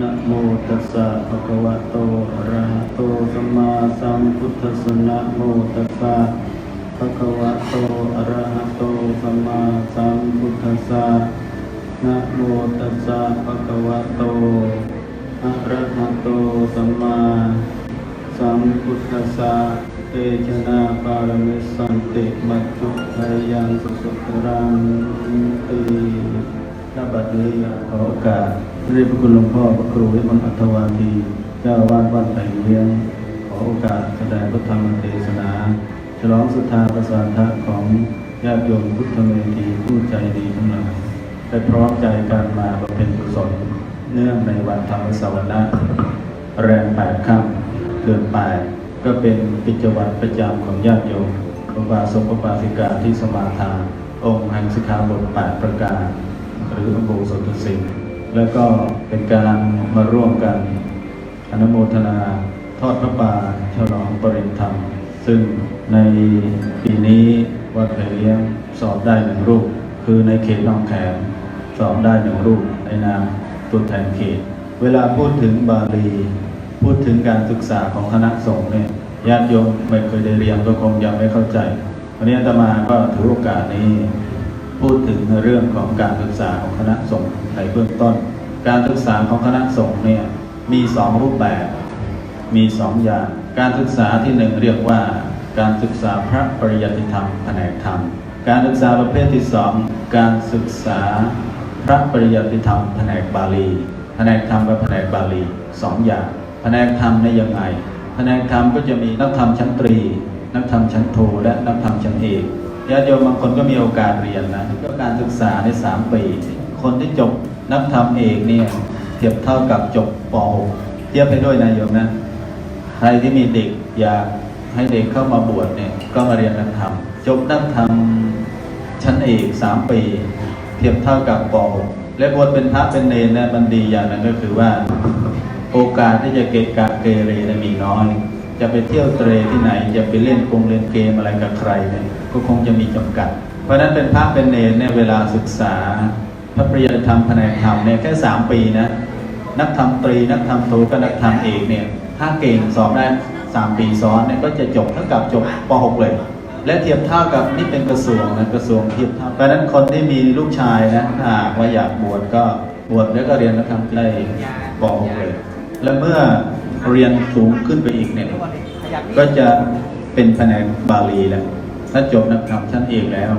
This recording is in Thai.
นะโมตัสสะภะคะวะโตอะระหะโตสัมมาสัมพุทธัสสะนะโมตัสสะภะคะวะโตอะระหะโตสัมมาสัมพุทธัสสะนะโมตัสสะภะคะวะโตอะระหะโตสัมมาสัมพุทธัสสะเตชะนาปารมิสันติมัจจุทายังสุสุตรัง บัดนี้ขอโอกาสเรียนพระคุณหลวงพ่อพระครูวิมลอัตวาทีเจ้าวาดวัดไผ่เลี้ยงขอโอกาสแสดงพระธรรมเทศนา ฉลองสุทธาประสานทะของญาติโยมพุทธเมธีผู้ใจดีทั้งหลายได้พร้อมใจกันมาบำเพ็ญกุศลเนื่องในวันธรรมสวนะแรมแปดค่ำเดือนแปดก็เป็นกิจวัตรประจำของญาติโยมพระบาทสมเด็จพระบาสิกาที่สมาทานองค์แห่งสิกขาบทแปดประการ หรืออุโบสถศีลแล้วก็เป็นการมาร่วมกันอนุโมทนาทอดพระป่าฉลองปริณธรรม ซึ่งในปีนี้วัดไผ่เลี้ยงสอบได้หนึ่งรูป คือในเขตหนองแขมสอบได้หนึ่งรูปในนามตัวแทนเขต เวลาพูดถึงบาลี พูดถึงการศึกษาของคณะสงฆ์เนี่ยญาติโยมไม่เคยได้เรียนก็คงยังไม่เข้าใจวันนี้อาตมาก็ถือโอกาสนี้ พูดถึงเรื่องของการศึกษาของคณะสงฆ์ในเบื้องต้น การศึกษาของคณะสงฆ์เนี่ยมีสองรูปแบบ มีสองอย่าง การศึกษาที่หนึ่งเรียกว่าการศึกษาพระปริยัติธรรมแผนกธรรม การศึกษาประเภทที่สองการศึกษาพระปริยัติธรรมแผนกบาลีแผนกธรรมกับแผนกบาลีสองอย่างแผนกธรรมในยยังไงแผนกธรรมก็จะมีนักธรรมชั้นตรี นักธรรมชั้นโทและนักธรรมชั้นเอก ญาติโยมบางคนก็มีโอกาสเรียนนะก็การศึกษาในสามปีคนที่จบนักธรรมเอกเนี่ยเทียบเท่ากับจบป .6 เทียบไปด้วยนะโยมนะใครที่มีเด็กอยากให้เด็กเข้ามาบวชเนี่ยก็มาเรียนนักธรรมจบนักธรรมชั้นเอกสามปี เทียบเท่ากับป .6 และบวชเป็นพระเป็นเนรเนี่ยมันดีอย่างหนึงก็คือว่า โอกาสที่จะเกะกะเกเรมีน้อย จะไปเที่ยวเตรที่ไหน จะไปเล่นกงเล่นเกมอะไรกับใครเนี่ยก็คงจะมีจำกัด เพราะฉะนั้นเป็นพระเป็นเนรเนี่ยเวลาศึกษา พระปริยธรรมแผนกธรรมเนี่ยแค่สามปีนะนักธรรมตรีนักธรรมโทกับนักธรรมเอกเนี่ยถ้าเก่งสอบได้สามปีซ้อนเนี่ยก็จะจบเท่ากับจบป .6 เลย และเทียบเท่ากับนี่เป็นกระทรวงนะกระทรวงเทียบเท่าเพราะฉะนั้นคนที่มีลูกชายนะถ้าหากว่าอยากบวชก็บวชแล้วก็เรียนนักธรรมได้ป .6 เลย และเมื่อ เรียนสูงขึ้นไปอีกเนี่ยก็จะเป็นแผนกบาลีแล้วถ้าจบนักธรรมชั้นเอกแล้ว